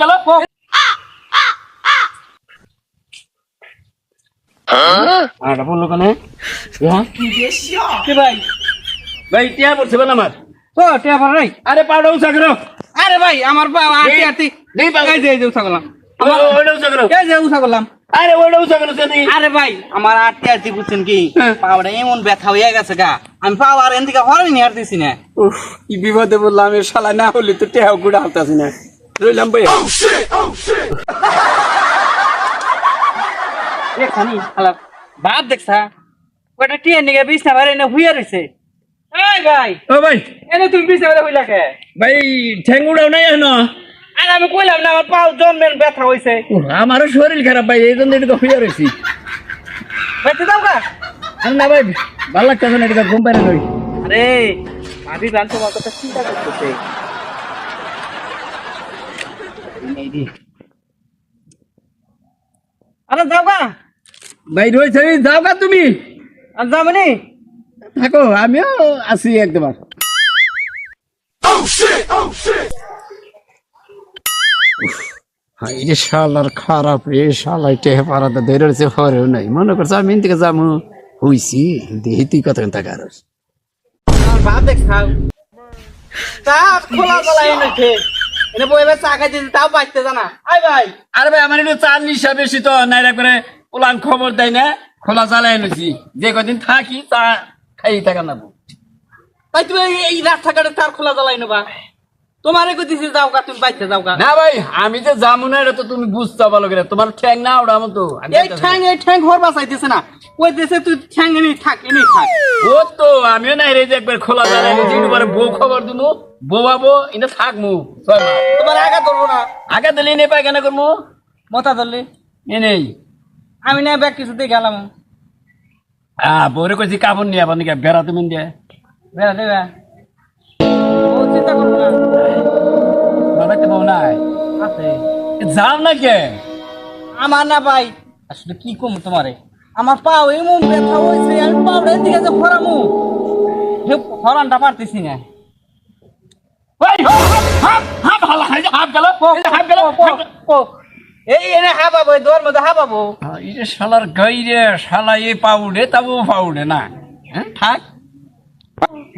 গেল আটা বলল কেন? কি ভাই? ভাই টিয়া পড়ছে বল আমার। ও টিয়া ভাই নাই? আরে করো আরে ভাই আমার আটি আটি নেই করলাম। করো এই যে করলাম। আরে করো আরে ভাই আমার বুঝছেন কি? হ্যাঁ। এমন ব্যথা হয়ে গেছে গা। আমি পাওয়ার এন থেকে হরে নিয়ে হারতেছি না। উফ কি বিপদে বললাম শালা না হলে তো টেহাও গুড়া হালতাছি না। রইলাম ভাই এখানি হালা বাপ দেখছা? ওটা টিয়ে নিগে বিছনা ভারে এনে হুইয়া রইছে এই ভাই ও ভাই। এনে তুমি বিছনা ভারে হইলা কে ভাই ঠ্যাং উড়াও নাই এখন। আর আমি কইলাম না আমার পাও জন্মের ব্যথা হইছে। আমারও শরীর খারাপ ভাই এই জন্য এদিকে হইয়া রয়েছি বেঁচে দাও গা। আর না ভাই ভালো লাগতেছে না এদিকে ঘুম পাইলে নই আরে ভাবি গান তোমার কথা চিন্তা করতেছে আরে যাও গা ভাই রয়েছে যাও গা তুমি? আর যাবনি থাকো আমিও আছি একবার এই শালার খারাপ রে শালাই টেহে পারাতে ধরে রয়েছে হরেও নাই। মনে করছে আমি যাব? হইছি দেহি তুই কত দেখ খোলা এনে বইবে চা খাই দিতে তাও বাঁচতে জানা। আই ভাই। আরে ভাই আমার একটু চাল নিশা বেশি তো নাইরা করে ওলান খবর দেয় না খোলা চালাই এনেছি। যে কদিন থাকি তা খাই থাকা না তাই তুমি এই- এই রাস্তাঘাটে তার খোলা জ্বালাই নেবা। তোমারে কই দিছি যাও গা তুমি বাইতে যাও গা না ভাই আমি যে যাব না এটা তো তুমি বুঝতে ভালো করে তোমার ঠ্যাং না ওটা আমার তো আমি এই ঠ্যাং এই ঠ্যাং ঘর বাঁচাইতেছে না। ওই দেশে তুই ঠ্যাং এনেই থাক এনেই থাক। ও তো আমিও নাই রে যে একবার খোলা এনেছি একটু পরে বউ খবর দিমু। বউ এটা থাকমু। তোমার আগা ধরবো না। আগে দিলে নে পাই কেন করব মতা ধরলি। এ নেই। আমি না ব্যাগ কিছুতে গেলাম। হ্যাঁ বউরে কইছি কাপড় নিয়ে আবার নাকি বেড়াতে মিন দিয়ে বেড়া দেবে চিন্তা করব না। বউ নাই? আছে। যাও না কে? আমার না ভাই। আসলে কি কম তোমারে? আমার পাও এমন ব্যথা হয়েছে আমি পাওটা এদিকে যে ফরামু হে ফরানটা পারতেছি না। ওই এই এনে হাবাবো দোয়ার মধ্যে হাবাবো। এই যে শালার গাই রে শালা এ পাউডে তাবু পাউডে না। হ্যাঁ থাক।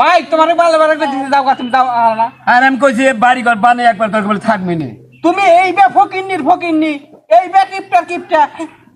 ভাই তোমার বালে বালে করে দিতে যাও তুমি যাও না। আর আমি কইছি বাড়ি ঘর বানে একবার তোর বলে থাকবি তুমি এই বে ফকিন্নির ফকিন্নি এই বে কিপটা কিপটা।